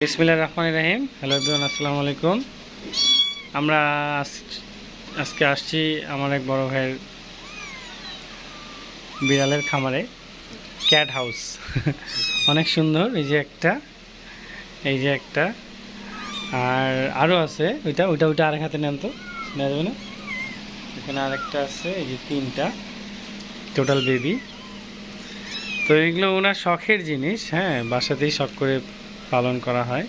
বিসমিল্লাহ রহমান রাহিম। Hello everyone, আসসালামু আলাইকুম। আমরা আজ- আজকে আসছি আমার এক বড় ভাইয়ের বিড়ালের খামারে ক্যাট হাউস অনেক সুন্দর, এই যে একটা, এই যে একটা। আর আরও আছে, ওইটা ওইটা ওইটা আরেক হাতে নেন তো, নেওয়া যাবে না? এখানে আরেকটা আছে, এই যে তিনটা টোটাল বেবি তো এগুলো ওনার শখের জিনিস হ্যাঁ বাসাতেই শখ করে পালন করা হয়।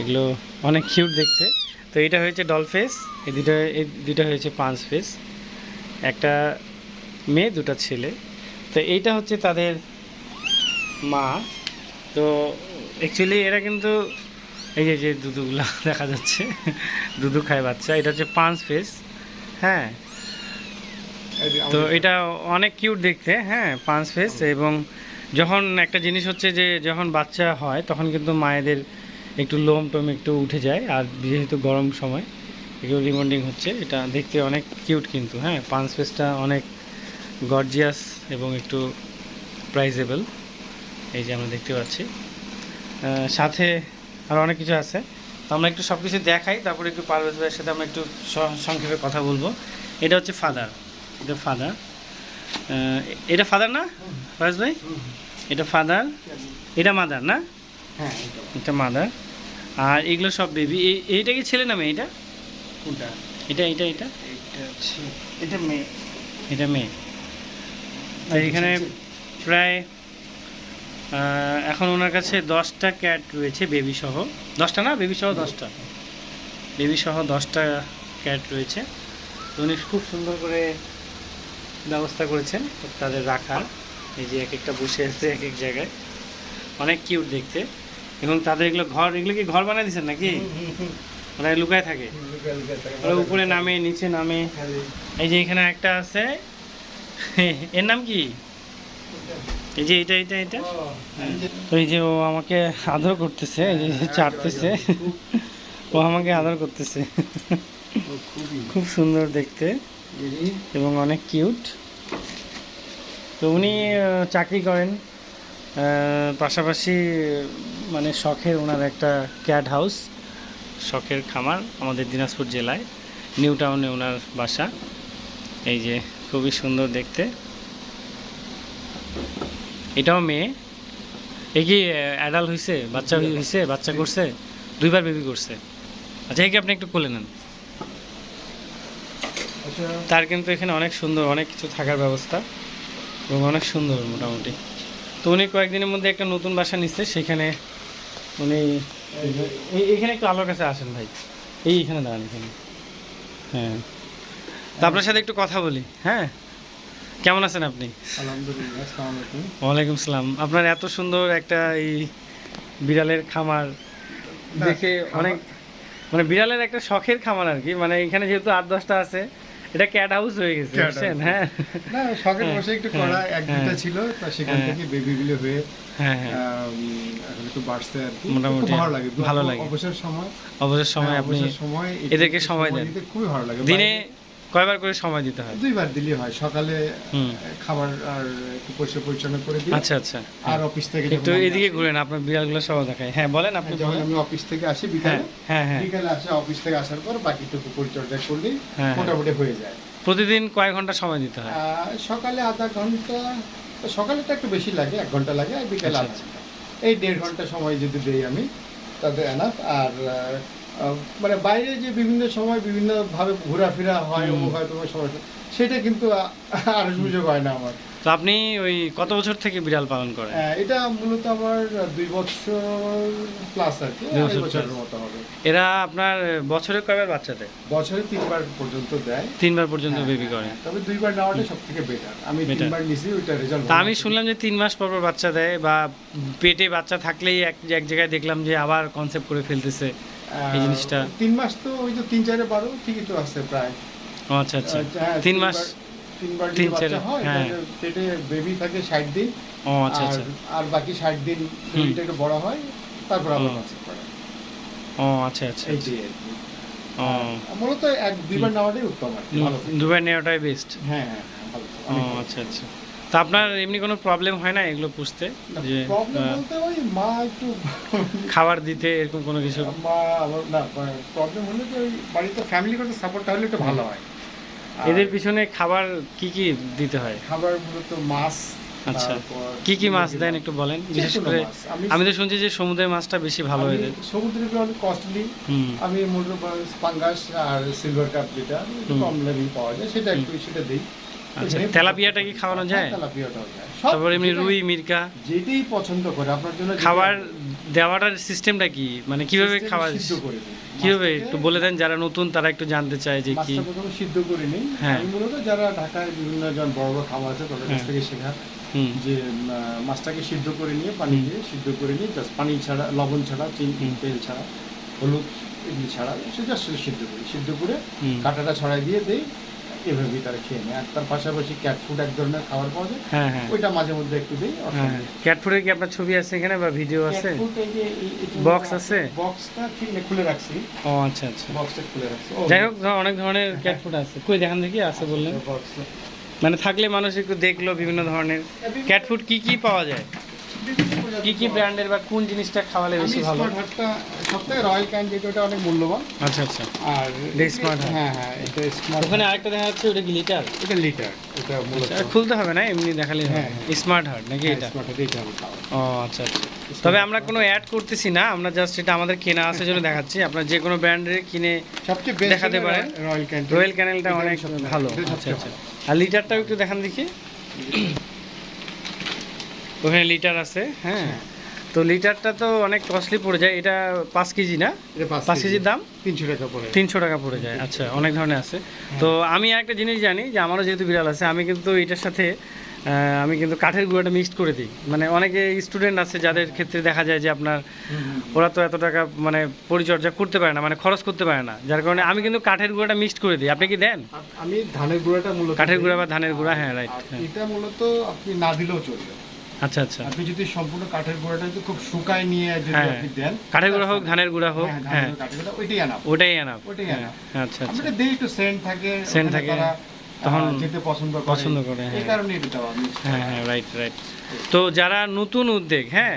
এগুলো অনেক কিউট দেখতে। তো এটা হয়েছে ডল ফেস এই দুটো এই দুটো হয়েছে পাঁচ ফেস একটা মেয়ে দুটো ছেলে। তো এইটা হচ্ছে তাদের মা। তো অ্যাকচুয়ালি এরা কিন্তু এই যে যে দুধুগুলো দেখা যাচ্ছে দুধু খায় বাচ্চা এটা হচ্ছে পাঁচ ফেস হ্যাঁ। তো এটা অনেক কিউট দেখতে হ্যাঁ পাঁচ ফেস এবং যখন একটা জিনিস হচ্ছে যে যখন বাচ্চা হয়, তখন কিন্তু মায়েদের একটু লোম টোম একটু উঠে যায়। আর যেহেতু গরম সময় এগুলো রিমন্ডিং হচ্ছে, এটা দেখতে অনেক কিউট কিন্তু হ্যাঁ? পাঁচ ফেসটা অনেক গর্জিয়াস এবং একটু প্রাইজেবল। এই যে আমরা দেখতে পাচ্ছি। সাথে আরও অনেক কিছু আছে। তো আমরা একটু সব কিছু দেখাই, তারপরে একটু পারভেজ ভাইয়ের সাথে আমরা একটু সংক্ষেপে কথা বলব। এটা হচ্ছে ফাদার এটা ফাদার এটা ফাদার না? ফারাজ ভাই? এটা ফাদার এটা মাদার না? হ্যাঁ এটা মাদার আর এগুলো সব বেবি এইটা কি ছেলে না মেয়ে এটা? কোনটা? এটা এটা এটা? এটা মেয়ে। এটা মেয়ে। তো এখানে প্রায় এখন ওনার কাছে দশটা ক্যাট রয়েছে বেবি সহ। দশটা না? বেবি সহ দশটা। বেবি সহ দশটা ক্যাট রয়েছে। উনি খুব সুন্দর করে ব্যবস্থা করেছেন তাদের রাখার। এই যে এক একটা বসে আছে এক এক জায়গায়। অনেক কিউট দেখতে। এবং তাদের এগুলো ঘর এগুলো কি ঘর বানিয়ে দিচ্ছেন নাকি? ওরা লুকায় থাকে? ওরা উপরে নামে নিচে নামে। এই যে এখানে একটা আছে। এর নাম কি? এই যে এটা এটা এটা। তো এই যে ও আমাকে আদর করতেছে এই যে চাটতেছে। ও আমাকে আদর করতেছে। খুব সুন্দর দেখতে। এবং অনেক কিউট। তো উনি চাকরি করেন। পাশাপাশি মানে শখের ওনার একটা ক্যাট হাউস শখের খামার আমাদের দিনাজপুর জেলায়। নিউ টাউনে ওনার বাসা। এই যে খুবই সুন্দর দেখতে। এটাও মেয়ে। এ কি অ্যাডাল হয়েছে বাচ্চা হয়েছে বাচ্চা করছে? দুইবার বেবি করছে। আচ্ছা একে আপনি একটু কোলে নেন। তার কিন্তু এখানে অনেক সুন্দর অনেক কিছু থাকার ব্যবস্থা এবং অনেক সুন্দর মোটামুটি। তো উনি কয়েকদিনের মধ্যে একটা নতুন বাসা নিচ্ছে সেখানে উনি এই- এখানে একটু আলোর কাছে আসেন ভাই। এই এখানে দাঁড়ান এখানে। হ্যাঁ। তো আপনার সাথে একটু কথা বলি। হ্যাঁ? কেমন আছেন আপনি? ওয়ালাইকুম সালাম আপনার এত সুন্দর একটা এই বিড়ালের খামার দেখে অনেক মানে বিড়ালের একটা শখের খামার আর কি। মানে এখানে যেহেতু আট দশটা আছে এটা ক্যাট হাউস হয়ে গেছে বুঝছেন? হ্যাঁ। না শখের হ্যাঁ, বসে একটু হ্যাঁ, করা এক দুটা হ্যাঁ। ছিল তা সেখান থেকে থেকে বেবিগুলো হয়ে হ্যাঁ হ্যাঁ। এখন একটু বাড়ছে আর মোটামুটি ভালো লাগে। ভালো লাগে। অবসর সময়। অবসর সময় হ্যাঁ, আপনি এদেরকে সময় দেন। খুবই ভালো লাগে। দিনে কয়বার করে সময় দিতে হয়? দুইবার দিলে হয়। সকালে খাবার আর একটু পরিষ্কার পরিচ্ছন্ন করে দিই। আচ্ছা আচ্ছা। আর অফিস থেকে একটু এদিকে ঘুরেন আপনার বিড়ালগুলো সহ দেখায়। হ্যাঁ বলেন আপনি যখন আমি অফিস থেকে আসি হ্যাঁ বিকালে হ্যাঁ হ্যাঁ। বিকালে আসে অফিস থেকে আসার পর বাকিটুকু পরিচর্যা করলেই হ্যাঁ, হ্যাঁ। মোটামুটি হয়ে যায়। প্রতিদিন কয় ঘণ্টা সময় দিতে হয়? সকালে আধা ঘণ্টা সকালে তো একটু বেশি লাগে এক ঘণ্টা লাগে আর বিকালে আচ্ছা, আধা এই দেড় ঘণ্টা সময় যদি দেই আমি তাতে এনাফ আর মানে বাইরে যে বিভিন্ন সময় বিভিন্ন ভাবে ঘোরাফেরা হয়। অমুক হয় তোমার সময় সেটা কিন্তু আর সুযোগ হয় না আমার। তো আপনি ওই কত বছর থেকে বিড়াল পালন করেন? এটা মূলত আমার দুই বছর প্লাস আর কি বছরের মতো হবে। এরা আপনার বছরে কয়বার বাচ্চা দেয় বছরে তিনবার পর্যন্ত দেয়। তিনবার পর্যন্ত হ্যাঁ, বেবি হ্যাঁ, করে। হ্যাঁ। তবে দুইবার নেওয়াটা সব থেকে বেটার আমি তিনবার নিছি ওইটা রেজাল্ট আমি শুনলাম যে তিন মাস পর পর বাচ্চা দেয় বা পেটে বাচ্চা থাকলেই এক এক জায়গায় দেখলাম যে আবার কনসেপ্ট করে ফেলতেছে। এই জিনিসটা। তিন মাস তো ওই তো তিন চারে বারো ঠিকই তো আছে প্রায়। আচ্ছা আচ্ছা। হ্যাঁ, তিন মাস তিনবার- তিন চারে, হ্যাঁ। পেটে বেবি থাকে ষাট দিন। ও আচ্ছা আর আচ্ছা। আর বাকি ষাট দিন বেবিটা একটু বড় হয় তারপর আবার ও। আচ্ছা আচ্ছা এই আচ্ছা। যে ও। মূলত এক দুইবার নেওয়াটাই উত্তম আর দুবার নেওয়াটাই বেস্ট হ্যাঁ হ্যাঁ হ্যাঁ, ও আচ্ছা আচ্ছা। তা আপনার এমনি কোনো প্রবলেম হয় না এগুলো পুষতে? যে প্রবলেম বলতে ওই মা একটু খাবার দিতে এরকম কোনো কিছু? মা না প্রবলেম হলে যে ওই বাড়িতে ফ্যামিলিগত সাপোর্টটা হলে একটু ভালো হয়। এদের পিছনে খাবার কি কি দিতে হয়? খাবার মূলত মাছ আচ্ছা। কি কি মাছ দেন একটু বলেন? বিশেষ করে আমি তো শুনছি যে সমুদ্রের মাছটা বেশি ভালো এদের। সমুদ্রের অনেক কস্টলি আমি মূলত পাঙ্গাস আর সিলভার কাপ যেটা কম লেভেল পাওয়া যায় সেটা একটু সেটা দিই। আচ্ছা তেলাপিয়াটা কি খাওয়ানো হ্যাঁ, যায়? তেলাপিয়াটাও যায়। তারপর এমনি রুই মির্কা? যেটাই পছন্দ করে আপনার জন্য খাবার দেওয়াটার সিস্টেমটা কি? মানে কীভাবে সিদ্ধ করে কীভাবে? একটু বলে দেন যারা নতুন তারা একটু জানতে চায় যে কি। প্রথমে সিদ্ধ করে নিই। হ্যাঁ। মূলত যারা ঢাকায় বিভিন্ন জন বড় বড় খামার আছে তাদের কাছ হ্যাঁ। থেকে শেখা যে মাছটাকে সিদ্ধ করে নিয়ে পানি দিয়ে সিদ্ধ করে নিয়ে জাস্ট পানি ছাড়া লবণ ছাড়া চিনি তেল ছাড়া হলুদ এগুলি ছাড়া সে জাস্ট সিদ্ধ করি। সিদ্ধ করে কাঁটাটা ছড়াই দিয়ে দেই। এভাবেই তারা খেয়ে নেয় আর তার পাশাপাশি ক্যাট ফুড এক ধরনের খাবার পাওয়া যায়। হ্যাঁ হ্যাঁ। ওইটা মাঝে মধ্যে একটু দিই হ্যাঁ ক্যাট ফুডের কি আপনার ছবি আছে এখানে বা ভিডিও আছে? Box আছে? বক্সটা ঠিক খুলে রাখছি। ও আচ্ছা আচ্ছা। বক্সটা খুলে রাখছি। যাই হোক ধর অনেক ধরনের ক্যাট ফুড আছে। কই দেখান দেখি আছে বললেন। মানে থাকলে মানুষ একটু দেখল বিভিন্ন ধরনের। ক্যাট ফুড কি কি পাওয়া যায়? কি কি ব্র্যান্ডের বা কোন জিনিসটা খাওয়ালে বেশি ভালো? স্মার্ট হার্টটা সবথেকে রয়্যাল ক্যান যেটা ওটা অনেক মূল্যবান। আচ্ছা আচ্ছা। আর এটা Smart হ্যাঁ হ্যাঁ এটা স্মার্ট ওখানে আরেকটা দেখা যাচ্ছে ওটা কি লিটার এটা লিটার এটা মূলত। খুলতে হবে না? এমনি দেখালে হ্যাঁ, স্মার্ট হার্ট নাকি হ্যাঁ, এটা? এইটা আমি খাওয়াই। ও আচ্ছা আচ্ছা। তবে আমরা কোনো অ্যাড করতেছি না আমরা জাস্ট এটা আমাদের কেনা আছে জন্য দেখাচ্ছি। আপনার যে কোনো ব্র্যান্ডের কিনে সবচেয়ে বেস্ট দেখাতে পারেন। রয়্যাল ক্যান রয়্যাল ক্যানেলটা অনেক ভালো আচ্ছা আচ্ছা। আর লিটারটাও একটু দেখান দেখি। ওখানে লিটার আছে হ্যাঁ। তো লিটারটা তো অনেক কস্টলি পড়ে যায় এটা পাঁচ কেজি না? পাঁচ কেজির দাম? তিনশো টাকা পড়ে তিনশো টাকা পড়ে যায় আচ্ছা অনেক ধরনের আছে। তো আমি একটা জিনিস জানি যে আমারও যেহেতু বিড়াল আছে আমি কিন্তু এটার সাথে আমি কিন্তু কাঠের গুঁড়াটা মিক্সড করে দিই। মানে অনেকে স্টুডেন্ট আছে যাদের ক্ষেত্রে দেখা যায় যে আপনার ওরা তো এত টাকা মানে পরিচর্যা করতে পারে না মানে খরচ করতে পারে না। যার কারণে আমি কিন্তু কাঠের গুঁড়াটা মিক্সড করে দিই। আপনি কি দেন? আমি ধানের গুঁড়াটা মূলত কাঠের গুঁড়া বা ধানের গুঁড়া, হ্যাঁ, রাইট হ্যাঁ। এটা মূলত আপনি না দিলেও চলবে। আচ্ছা আচ্ছা। আপনি যদি সম্পূর্ণ কাঠের গুঁড়াটা যদি খুব শুকায় নিয়ে যদি হ্যাঁ। আপনি দেন কাঠের গুঁড়া হোক ধানের গুঁড়া হোক হ্যাঁ, হ্যাঁ। কাঠের গুঁড়া, ওইটাই আনা ওটাই আনাপ ওটাই enough। আচ্ছা আচ্ছা। এটা দিই একটু সেন্ট থাকে ওখানে থাকে, তখন যেতে পছন্দ করে। পছন্দ করে, এই হ্যাঁ। কারণে এটা আমি হ্যাঁ হ্যাঁ রাইট রাইট তো যারা নতুন উদ্যোগ হ্যাঁ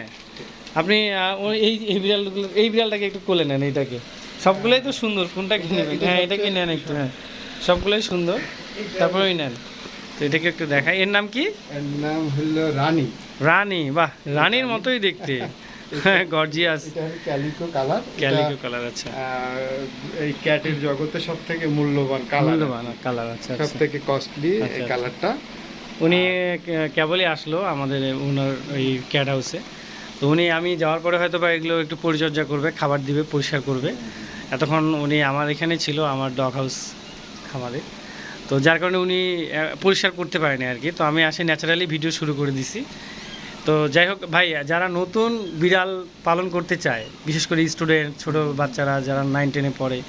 আপনি এই এই বিড়ালগুলো এই বিড়ালটাকে একটু কোলে নেন এইটাকে। সবগুলোই তো সুন্দর কোনটা কি নেবেন? এটা হ্যাঁ এটাকে নেন একটু হ্যাঁ। সবগুলোই সুন্দর তারপরেই নেন। তো এটাকে একটু দেখাই। এর নাম কি? এর নাম হলো রানী। রানী বাহ রানীর মতোই দেখতে। গর্জিয়াস এটা হলো ক্যালিকো কালার ক্যালিকো কালার আচ্ছা। এই ক্যাটের জগতে সব থেকে মূল্যবান কালার মূল্যবান কালার আচ্ছা সব আচ্ছা থেকে কস্টলি আচ্ছা, এই আচ্ছা। কালারটা উনি কেবলই আসলো আমাদের ওনার ওই ক্যাট হাউসে তো উনি আমি যাওয়ার পরে হয়তো বা এগুলো একটু পরিচর্যা করবে খাবার দিবে পরিষ্কার করবে। এতক্ষণ উনি আমার এখানে ছিল আমার ডগ হাউস খামারে। তো যার কারণে উনি পরিষ্কার করতে পারেনি আর কি। তো আমি আসে ন্যাচারালি ভিডিও শুরু করে দিছি। তো যাই হোক ভাই যারা নতুন বিড়াল পালন করতে চায় বিশেষ করে স্টুডেন্ট ছোট বাচ্চারা যারা নাইন টেনে পড়ে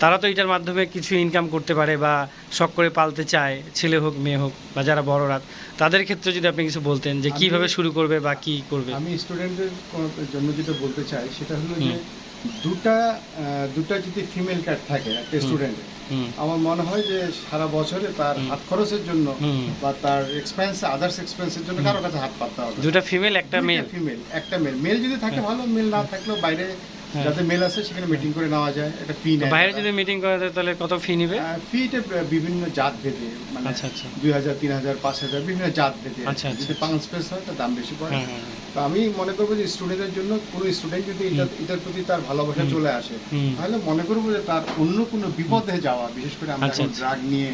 তারা তো এটার মাধ্যমে কিছু ইনকাম করতে পারে বা শখ করে পালতে চায় ছেলে হোক মেয়ে হোক বা যারা বড়রা তাদের ক্ষেত্রে যদি আপনি কিছু বলতেন যে কীভাবে শুরু করবে বা কি করবে আমি স্টুডেন্টদের জন্য যেটা বলতে চাই সেটা হলো যে দুটা দুটা যদি ফিমেল ক্যাট থাকে একটা। স্টুডেন্টের আমার মনে হয় যে সারা বছরে তার হাত খরচের জন্য বা তার এক্সপেন্স আদার্স এক্সপেন্সের জন্য কারও কাছে হাত পাততে হবে দুটা ফিমেল একটা মেল ফিমেল একটা মেল মেল যদি থাকে হ্যাঁ। ভালো মেল না থাকলেও বাইরে। যাতে মেল আছে সেখানে মিটিং করে নেওয়া যায়। একটা ফি নেয়। বাইরে যদি মিটিং করা যায় তাহলে কত ফি নিবে? ফিটা বিভিন্ন জাত ভেদে মানে আচ্ছা আচ্ছা। দুই হাজার তিন হাজার পাঁচ হাজার বিভিন্ন জাত ভেদে আচ্ছা, আচ্ছা, যদি পাঁচ স্পেস হয় তার দাম বেশি পড়ে। হ্যাঁ হ্যাঁ হ্যাঁ। তো আমি মনে করব যে স্টুডেন্টের জন্য কোনো স্টুডেন্ট যদি এটা এটার প্রতি তার ভালোবাসা চলে আসে তাহলে মনে করব যে তার অন্য কোনো বিপদে যাওয়া বিশেষ করে আমরা আচ্ছা, আচ্ছা। ড্রাগ নিয়ে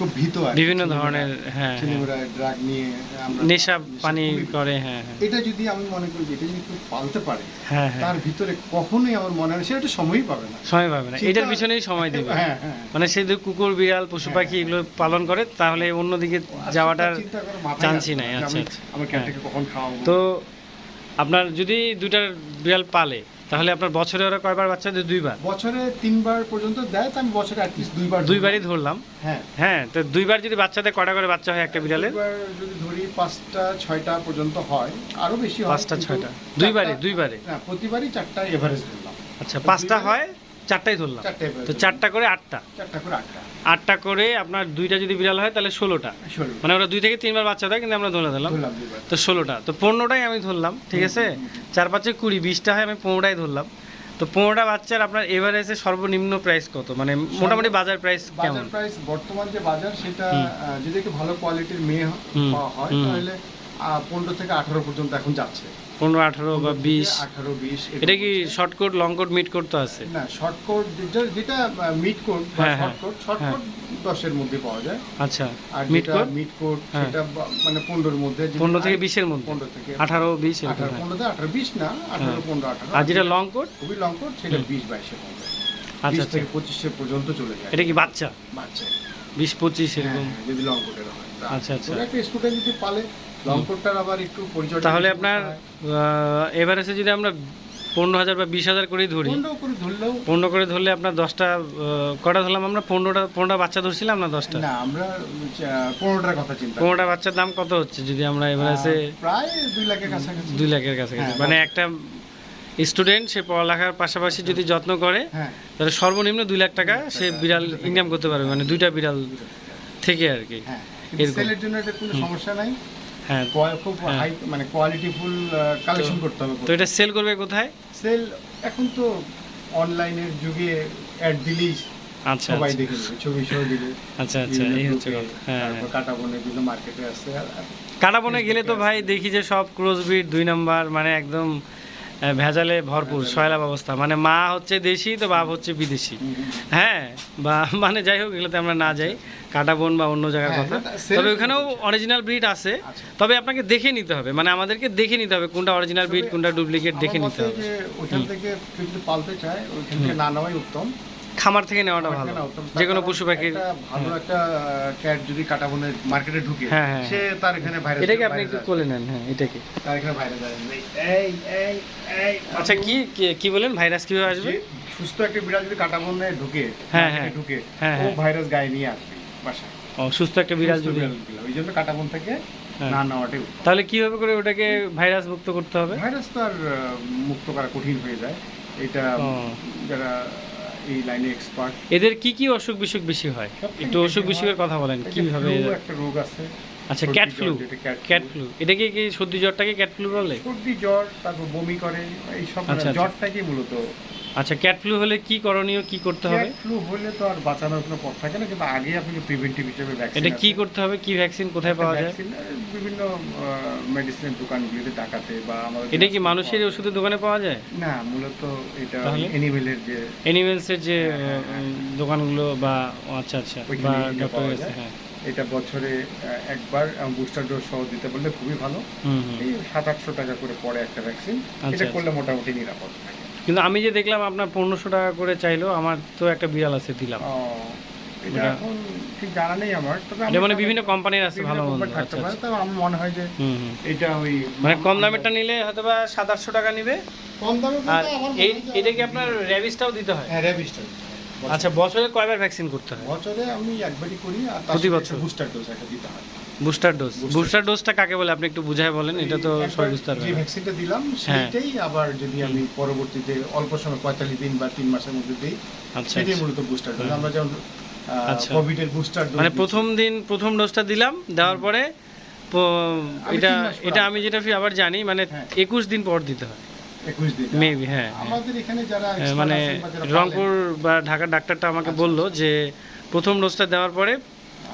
খুব ভীত আর বিভিন্ন ধরনের হ্যাঁ হ্যাঁ। ছেলেমেয়েরা ড্রাগ নিয়ে আমরা নেশা পানি করে হ্যাঁ হ্যাঁ। এটা যদি আমি মনে করি যে এটা যদি কেউ পালতে পারে হ্যাঁ তার ভিতরে কখনোই আমার মনে হয় সে একটা সময়ই পাবে না। সময় পাবে না। এটার পিছনেই সময় দেবে। হ্যাঁ হ্যাঁ। মানে সে যদি কুকুর বিড়াল পশু পাখি এগুলো পালন করে তাহলে অন্যদিকে যাওয়াটার চিন্তা চান্সই নাই, আচ্ছা, আচ্ছা। আমার কখন খাওয়াবো? তো আপনার যদি দুইটার বিড়াল পালে তাহলে আপনার বছরে ওরা কয়বার বাচ্চা দেয়? দুইবার? বছরে তিনবার পর্যন্ত দেয় তো আমি বছরে অ্যাটলিস্ট দুইবার দুইবারই ধরলাম? হ্যাঁ। হ্যাঁ তো দুইবার যদি বাচ্চাদের কটা করে বাচ্চা হয় একটা বিড়ালে? দুইবার যদি ধরি পাঁচটা ছয়টা পর্যন্ত হয়। আরও বেশি হয় পাঁচটা ছয়টা। দুইবারে দুইবারে না প্রতিবারই চারটা এভারেজ ধরলাম। আচ্ছা পাঁচটা হয় চারটাই ধরলাম। তো চারটা করে আটটা? চারটা করে আটটা। আটটা করে আপনার দুইটা যদি বিড়াল হয় তাহলে ষোলোটা। মানে ওরা দুই থেকে তিনবার বাচ্চা দেয় কিন্তু আমরা ধরে দিলাম। তো ষোলোটা। তো পনেরোটাই আমি ধরলাম ঠিক আছে? চার পাঁচে কুড়ি বিশটা হয় আমি পনেরোটাই ধরলাম। তো পনেরোটা বাচ্চার আপনার এভারেজে সর্বনিম্ন প্রাইস কত? মানে মোটামুটি বাজার প্রাইস কেমন? বাজার প্রাইস বর্তমান যে বাজার সেটা যদি একটু ভালো কোয়ালিটির মেয়ে হয় তাহলে পনেরো থেকে আঠারো পর্যন্ত এখন যাচ্ছে। পনেরো আঠারো বা বিশ। আঠারো বিশ এটা কি short coat long coat mid coat তো আছে? না শর্ট কোট যেটা মিড কোট হ্যাঁ, শর্ট হ্যাঁ, শর্ট হ্যাঁ। দশের মধ্যে পাওয়া যায়। আচ্ছা আর মিড কোট মিড কোট হ্যাঁ। সেটা মানে পনেরোর মধ্যে পনেরো থেকে বিশের মধ্যে? পনেরো থেকে আঠারো বিশ আঠারো পনেরো থেকে আঠারো বিশ না আঠারো হ্যাঁ। পনেরো আঠারো। আর যেটা লং কোট খুবই লং কোট সেটা বিশ বাইশে পড়বে আচ্ছা আচ্ছা। থেকে পঁচিশে পর্যন্ত চলে যায়। এটা কি বাচ্চা? বাচ্চা। বিশ পঁচিশ হ্যাঁ, এরকম? হ্যাঁ, যদি লং কোটের হয়। আচ্ছা, আচ্ছা। একটা স্টুডেন্ট যদি পালে লং কোটটার আবার একটু পরিচর্যা তাহলে আপনার। এভারেজে যদি আমরা পনেরো হাজার বা বিশ হাজার করেই ধরি পনেরো করে ধরলে আপনার দশটা কটা ধরলাম আমরা? পনেরোটা পনেরোটা বাচ্চা ধরছিলাম না দশটা? না আমরা পনেরোটার কথা চিন্তা পনেরোটা বাচ্চার দাম কত হচ্ছে যদি আমরা এভারেজে প্রায় দুই লাখের কাছাকাছি। দুই লাখের কাছাকাছি। হ্যাঁ, মানে একটা স্টুডেন্ট সে পড়ালেখার পাশাপাশি যদি যত্ন করে হ্যাঁ। তাহলে সর্বনিম্ন দুই লাখ টাকা সে বিড়াল ইনকাম করতে পারবে। মানে দুইটা বিড়াল থেকে আর কি। হ্যাঁ এরকম। জন্য কোনো সমস্যা নাই। হ্যাঁ খুব হ্যাঁ। হাই মানে কোয়ালিটিফুল কালেকশন করতে হবে তো এটা সেল করবে কোথায়? সেল এখন তো অনলাইনের যুগে অ্যাড দিলেই আচ্ছা সবাই আচ্ছা। দেখে ছবি সহ দিলে আচ্ছা আচ্ছা এই হচ্ছে কথা। হ্যাঁ কাটা বনে বিভিন্ন মার্কেটে আছে। কাটা বনে গেলে তো ভাই দেখি যে সব ক্রসবিট দুই নাম্বার মানে একদম ভেজালে ভরপুর সয়লা ব্যবস্থা মানে মা হচ্ছে দেশি তো বাপ হচ্ছে বিদেশি। হ্যাঁ বা মানে যাই হোক এগুলোতে আমরা না যাই। কাটাবন বা অন্য জায়গার হ্যাঁ, কথা। তবে ওখানেও অরিজিনাল ব্রিড আছে। আচ্ছা। তবে আপনাকে দেখে নিতে হবে। মানে আমাদেরকে দেখে নিতে হবে কোনটা অরিজিনাল ব্রিড কোনটা ডুপ্লিকেট দেখে নিতে হবে। ওইখান থেকে পালতে চায় ওইখান থেকে না নেওয়াই উত্তম। খামার থেকে নেওয়াটা ভালো। যে কোনো পশু পাখির ভালো একটা ক্যাট যদি কাটা বনে মার্কেটে ঢুকে হ্যাঁ, হ্যাঁ, সে তার এখানে ভাইরাস এটাকে আপনি একটু কোলে নেন হ্যাঁ এটাকে। তার এখানে ভাইরাস আসবে এই এই এই আচ্ছা কি কি- বলেন? ভাইরাস কীভাবে আসবে? সুস্থ একটা বিড়াল যদি কাটা বনে ঢুকে হ্যাঁ, হ্যাঁ। ঢুকে হ্যাঁ, ও হ্যাঁ। ভাইরাস গায়ে নিয়ে আসবে বাসায়। ও সুস্থ একটা বিড়াল যদি ওই জন্য কাটা বন থেকে হ্যাঁ। না নেওয়াটাই। তাহলে কীভাবে করে ওটাকে ভাইরাস মুক্ত করতে হবে? ভাইরাস তো আর মুক্ত করা কঠিন হয়ে যায়। এটা যারা এই লাইনে এক্সপার্ট এদের কি কি অসুখ বিসুখ বেশি হয়? একটু অসুখ বিসুখের কথা বলেন কীভাবে একটা রোগ আছে আচ্ছা ক্যাট ফ্লু ক্যাট ফ্লু এটাকে কি সর্দি জ্বরটাকে ক্যাট ফ্লু বলে? সর্দি জ্বর তারপর বমি করে এই সব আচ্ছা, আচ্ছা। জ্বরটাকে মূলত আচ্ছা ক্যাট ফ্লু হলে কি করণীয় কি করতে হবে? ক্যাট ফ্লু হলে তো আর বাঁচানোর কোনো পথ থাকে না কিন্তু আগে আপনাকে প্রিভেন্টিভ হিসেবে ভ্যাকসিন এটা কি করতে হবে? কি ভ্যাকসিন কোথায় পাওয়া যায়? বিভিন্ন মেডিসিনের দোকানগুলিতে ডাকাতে বা আমাদের এটা কি মানুষের ওষুধের দোকানে পাওয়া যায়? না মূলত এটা তাহলে? এনিমেলের যে অ্যানিমেলসের যে হ্যাঁ, হ্যাঁ, হ্যাঁ। দোকানগুলো বা আচ্ছা আচ্ছা বা ডক্টর। হ্যাঁ। এটা বছরে একবার বুস্টার ডোজ সহ দিতে বললে খুবই ভালো। এই সাত আটশো টাকা করে পড়ে একটা ভ্যাকসিন আচ্ছা, এটা আচ্ছা। করলে মোটামুটি নিরাপদ থাকে। কিন্তু আমি যে দেখলাম আপনার পনেরোশো টাকা করে চাইলো আমার তো একটা বিড়াল আছে দিলাম। এটা এটা- এখন ঠিক জানা নেই আমার তবে মানে বিভিন্ন কোম্পানির আছে ভালো থাকতে আচ্ছা পারে আচ্ছা। তবে আমার মনে হয় যে এটা ওই মানে কম দামেরটা নিলে হয়তো বা সাত আটশো টাকা নিবে। কম দামে আর এই এটা কি আপনার র্যাবিসটাও দিতে হয়? হ্যাঁ র্যাবিসটা আচ্ছা বছরে কয়বার ভ্যাকসিন করতে হয়? বছরে আমি একবারই করি আর প্রতি বছর? বুস্টার ডোজ একটা দিতে হয়। Booster dose. বুস্টার। ডোজটা কাকে বলে? আপনি একটু বুঝায় বলেন এটা তো সবাই বুঝতে পারবে যে ভ্যাকসিনটা দিলাম হ্যাঁ। সেটাই আবার যদি আমি পরবর্তীতে অল্প সময় পঁয়তাল্লিশ দিন বা তিন মাসের মধ্যে দিই আচ্ছা সেটাই আচ্ছা। মূলত বুস্টার ডোজ। আমরা যেমন আচ্ছা। কোভিড এর বুস্টার ডোজ মানে প্রথম দিন প্রথম ডোজটা দিলাম দেওয়ার পরে এটা এটা আমি যেটা আবার জানি মানে হ্যাঁ। একুশ দিন পর দিতে হয়। মেবি হ্যাঁ। হ্যাঁ। মানে রংপুর বা ঢাকার ডাক্তারটা আমাকে বলল যে প্রথম ডোজটা দেওয়ার পরে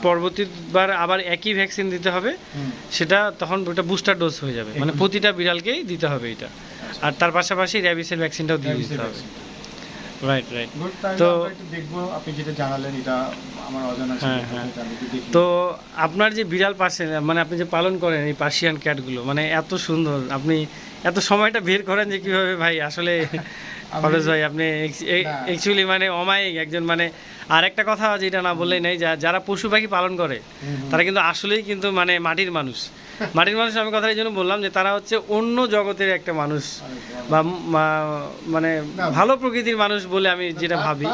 পরবর্তীবার আবার একই ভ্যাকসিন দিতে হবে সেটা তখন ওটা বুস্টার ডোজ হয়ে যাবে। মানে প্রতিটা বিড়ালকেই দিতে হবে এটা। আর তার পাশাপাশি র্যাবিসের ভ্যাকসিনটাও দিয়ে দিতে হবে। রাইট রাইট তো- দেখব আপনি যেটা জানালেন এটা আমার অজানা হ্যাঁ, হ্যাঁ। তো আপনার যে বিড়াল পাশে মানে আপনি যে পালন করেন এই পার্সিয়ান ক্যাটগুলো মানে এত সুন্দর আপনি এত সময়টা বের করেন যে কীভাবে ভাই আসলে ফরজ ভাই আপনি। অ্যাকচুয়ালি মানে অমায়িক একজন মানে আর একটা কথা যেটা না বললেই নেই যারা পশু পাখি পালন করে। তারা কিন্তু আসলেই কিন্তু মানে মাটির মানুষ মাটির মানুষ আমি কথা এই জন্য বললাম যে তারা হচ্ছে অন্য জগতের একটা মানুষ বা মানে ভালো প্রকৃতির মানুষ বলে আমি যেটা ভাবি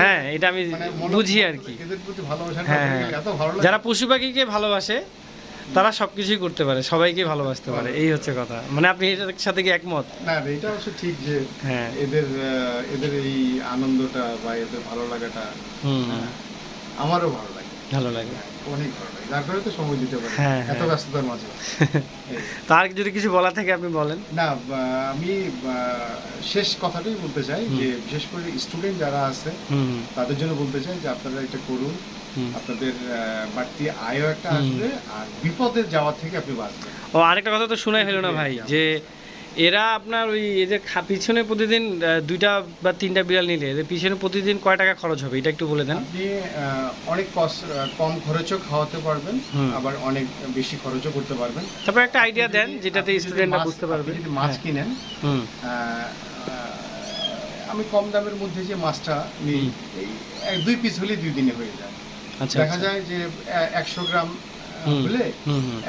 হ্যাঁ এটা আমি মানে বুঝি আর কি হ্যাঁ হ্যাঁ। যারা পশু পাখিকে ভালোবাসে তারা সবকিছুই করতে পারে সবাইকে ভালোবাসতে পারে এই হচ্ছে কথা। মানে আপনি এটার সাথে কি একমত? না এটা অবশ্য ঠিক যে হ্যাঁ। এদের এদের এই আনন্দটা বা এদের ভালো লাগাটা হুম। হ্যাঁ, আমারও ভালো লাগে। ভালো লাগে। অনেক ভালো লাগে। যার কারণে তো সময় দিতে পারি। হ্যাঁ, এত হ্যাঁ। ব্যস্ততার মাঝে। তার যদি কিছু বলা থাকে আপনি বলেন। না আমি শেষ কথাটাই বলতে চাই যে বিশেষ করে স্টুডেন্ট যারা আছে তাদের জন্য বলতে চাই যে আপনারা এটা করুন। আপনাদের বাড়তি আয়ও একটা আসবে আর বিপদের যাওয়া থেকে আপনি বাঁচবেন। ও আরেকটা কথা তো শোনাই হলো না ভাই যে এরা আপনার ওই এদের পিছনে প্রতিদিন দুইটা বা তিনটা বিড়াল নিলে এদের পিছনে প্রতিদিন কয় টাকা খরচ হবে? এটা একটু বলে দেন। আপনি অনেক কম খরচও খাওয়াতে পারবেন আবার অনেক বেশি খরচও করতে পারবেন। তারপর একটা আইডিয়া দেন যেটাতে স্টুডেন্টরা বুঝতে পারবে। যদি মাছ হ্যাঁ, কিনেন আমি কম দামের মধ্যে যে মাছটা নিই এই দুই পিস হলেই দুই দিনে হয়ে যায়। দেখা আচ্ছা। যায় যে একশো গ্রাম হলে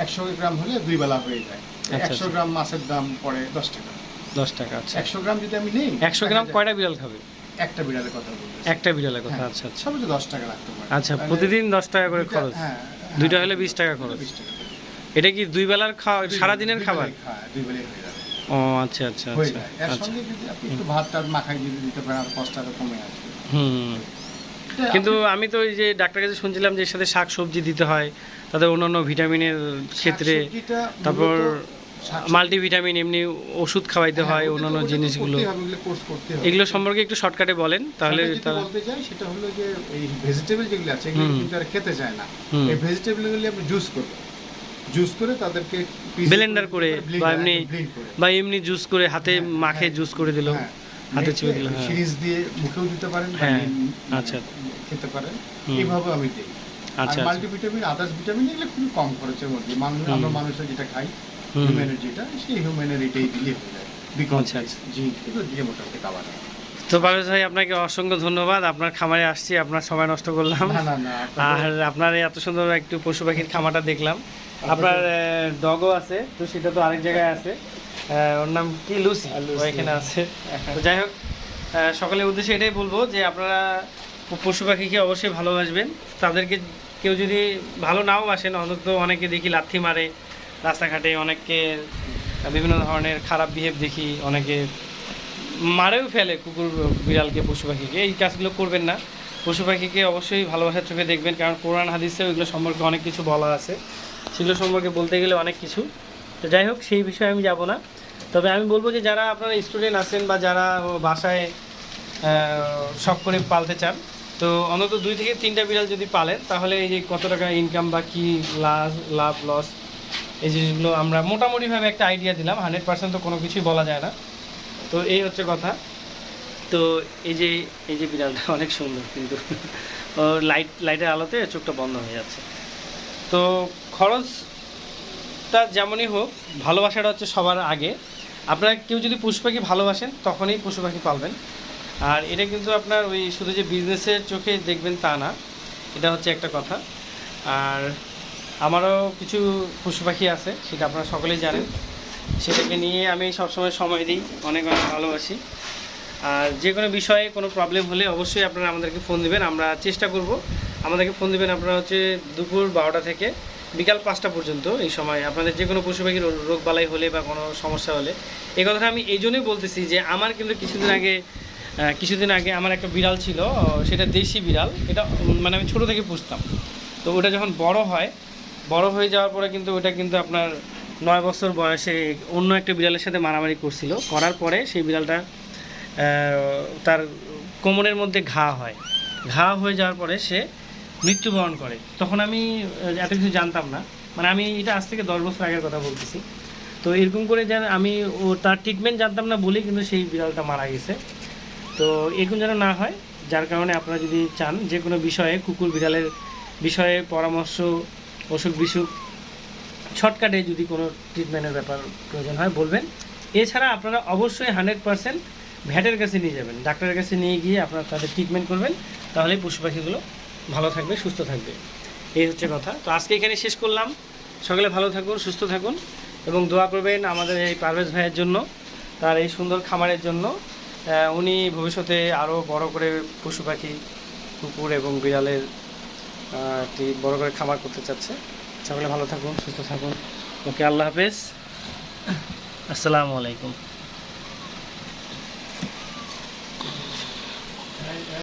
একশো গ্রাম হলে দুই বেলা হয়ে যায়। আচ্ছা, একশো আচ্ছা। গ্রাম মাছের দাম পড়ে দশ টাকা। দশ টাকা আচ্ছা। একশো গ্রাম যদি আমি নিই একশো গ্রাম কয়টা বিড়াল খাবে? একটা বিড়ালের কথা একটা বিড়ালের কথা হ্যাঁ, আচ্ছা আচ্ছা। দশ টাকা লাগতে পারে। আচ্ছা প্রতিদিন দশ টাকা করে খরচ? হ্যাঁ, দুইটা হ্যাঁ, হলে 20 টাকা খরচ। 20 টাকা এটা কি দুই বেলার খাওয়া সারাদিনের খাবার? দুই বেলায় হয়ে যাবে। ও আচ্ছা আচ্ছা আচ্ছা যায়। এর আচ্ছা। সঙ্গে যদি আপনি একটু ভাত টাত মাখাই দিতে পারেন আর কষ্টটা কমে আসবে। হুম। কিন্তু আমি তো ওই যে ডাক্তার কাছে শুনছিলাম যে এর সাথে শাক সবজি দিতে হয় তাদের অন্যান্য ভিটামিনের ক্ষেত্রে তারপর মাল্টিভিটামিন এমনি ওষুধ খাওয়াইতে হ্যাঁ, হয় অন্যান্য জিনিসগুলো। এগুলো সম্পর্কে একটু শর্টকাটে বলেন তাহলে সেটা বলতে চাই সেটা হলো যে এই ভেজিটেবল যেগুলো আছে এগুলো হুম। কিন্তু আর খেতে চায় না। এই ভেজিটেবলগুলো আপনি জুস করবেন জুস করে তাদেরকে Blender করে বা হ্যাঁ, এমনি বা এমনি জুস করে হাতে হ্যাঁ, মাখে হ্যাঁ, জুস করে দিল হ্যাঁ, হাতে চেপে দিল হ্যাঁ। সিরিজ দিয়ে মুখেও দিতে পারেন হ্যাঁ, আচ্ছা। খেতে পারেন। এইভাবে আমি দিই। আর আচ্ছা। মাল্টিভিটামিন আদার্স ভিটামিন এগুলো খুবই কম খরচের মধ্যে। মানুষ আমরা মানুষের যেটা খাই হিউম্যানের যেটা সেই হিউম্যানের এটাই দিলে হয়ে যায়। বিকম আচ্ছা, আচ্ছা। এগুলো দিয়ে মোটামুটি খাবার তো পারভেজ ভাই আপনাকে অসংখ্য ধন্যবাদ। আপনার খামারে আসছি আপনার সময় নষ্ট করলাম। আর আপনার এত সুন্দর একটু পশু পাখির খামারটা দেখলাম। আপনার ডগও আছে তো সেটা তো আরেক জায়গায় আছে। ওর নাম কি? লুসি। এখানে আছে। তো যাই হোক সকলের উদ্দেশ্যে এটাই বলব যে আপনারা পশু পাখিকে অবশ্যই ভালোবাসবেন। তাদেরকে কেউ যদি ভালো নাও বাসেন অন্তত অনেকে দেখি লাথি মারে, রাস্তাঘাটে অনেককে বিভিন্ন ধরনের খারাপ বিহেভ দেখি, অনেকে মারেও ফেলে কুকুর, বিড়ালকে, পশু পাখিকে। এই কাজগুলো করবেন না। পশু পাখিকে অবশ্যই ভালোবাসার চোখে দেখবেন, কারণ কোরআন, হাদিসেও এগুলো সম্পর্কে অনেক কিছু বলা আছে। সেগুলো সম্পর্কে বলতে গেলে অনেক কিছু। তো যাই হোক, সেই বিষয়ে আমি যাব না। তবে আমি বলব যে যারা আপনারা স্টুডেন্ট আছেন বা যারা বাসায় শখ করে পালতে চান তো অন্তত দুই থেকে তিনটা বিড়াল যদি পালেন, তাহলে এই যে কত টাকা ইনকাম বা কী লাভ লাভ লস এই জিনিসগুলো আমরা মোটামুটিভাবে একটা আইডিয়া দিলাম। হান্ড্রেড পার্সেন্ট তো কোনো কিছুই বলা যায় না। তো এই হচ্ছে কথা। তো এই যে এই যে বিড়ালটা অনেক সুন্দর কিন্তু। ও লাইট লাইটের আলোতে চোখটা বন্ধ হয়ে যাচ্ছে। তো খরচটা যেমনই হোক, ভালোবাসাটা হচ্ছে সবার আগে। আপনারা কেউ যদি পশু পাখি ভালোবাসেন, তখনই পশু পাখি পালবেন। আর এটা কিন্তু আপনার ওই শুধু যে বিজনেসের চোখে দেখবেন তা না, এটা হচ্ছে একটা কথা। আর আমারও কিছু পশু পাখি আছে, সেটা আপনারা সকলেই জানেন। সেটাকে নিয়ে আমি সবসময় সময় দিই, অনেক অনেক ভালোবাসি। আর যে কোনো বিষয়ে কোনো প্রবলেম হলে অবশ্যই আপনারা আমাদেরকে ফোন দিবেন, আমরা চেষ্টা করব। আমাদেরকে ফোন দিবেন আপনারা হচ্ছে দুপুর বারোটা থেকে বিকাল পাঁচটা পর্যন্ত এই সময়। আপনাদের যে কোনো পশু পাখির রোগ বালাই হলে বা কোনো সমস্যা হলে। এই কথাটা আমি এই জন্যই বলতেছি যে, আমার কিন্তু কিছুদিন আগে কিছুদিন আগে আমার একটা বিড়াল ছিল সেটা দেশি বিড়াল। এটা মানে আমি ছোটো থেকে পুষতাম। তো ওটা যখন বড় হয়, বড় হয়ে যাওয়ার পরে কিন্তু ওটা কিন্তু আপনার নয় বছর বয়সে অন্য একটা বিড়ালের সাথে মারামারি করছিল। করার পরে সেই বিড়ালটা তার কোমরের মধ্যে ঘা হয়। ঘা হয়ে যাওয়ার পরে সে মৃত্যুবরণ করে। তখন আমি এত কিছু জানতাম না। মানে আমি এটা আজ থেকে দশ বছর আগের কথা বলতেছি। তো এরকম করে যেন আমি ও, তার ট্রিটমেন্ট জানতাম না বলেই কিন্তু সেই বিড়ালটা মারা গেছে। তো এরকম যেন না হয়, যার কারণে আপনারা যদি চান যে কোনো বিষয়ে, কুকুর বিড়ালের বিষয়ে পরামর্শ অসুখ বিসুখ শর্টকাটে যদি কোনো ট্রিটমেন্টের ব্যাপার প্রয়োজন হয় বলবেন। এছাড়া আপনারা অবশ্যই হান্ড্রেড পার্সেন্ট ভ্যাটের কাছে নিয়ে যাবেন। ডাক্তারের কাছে নিয়ে গিয়ে আপনারা তাদের ট্রিটমেন্ট করবেন। তাহলে পশু পাখিগুলো ভালো থাকবে, সুস্থ থাকবে। এই হচ্ছে কথা। তো আজকে এখানে শেষ করলাম। সকালে ভালো থাকুন, সুস্থ থাকুন এবং দোয়া করবেন আমাদের এই পারভেজ ভাইয়ের জন্য, তার এই সুন্দর খামারের জন্য। উনি ভবিষ্যতে আরও বড় করে পশু পাখি, কুকুর এবং বিড়ালের একটি বড় করে খামার করতে চাচ্ছে। সকলে ভালো থাকুন, সুস্থ থাকুন। ওকে, আল্লাহ হাফেজ। আসসালামু আলাইকুম।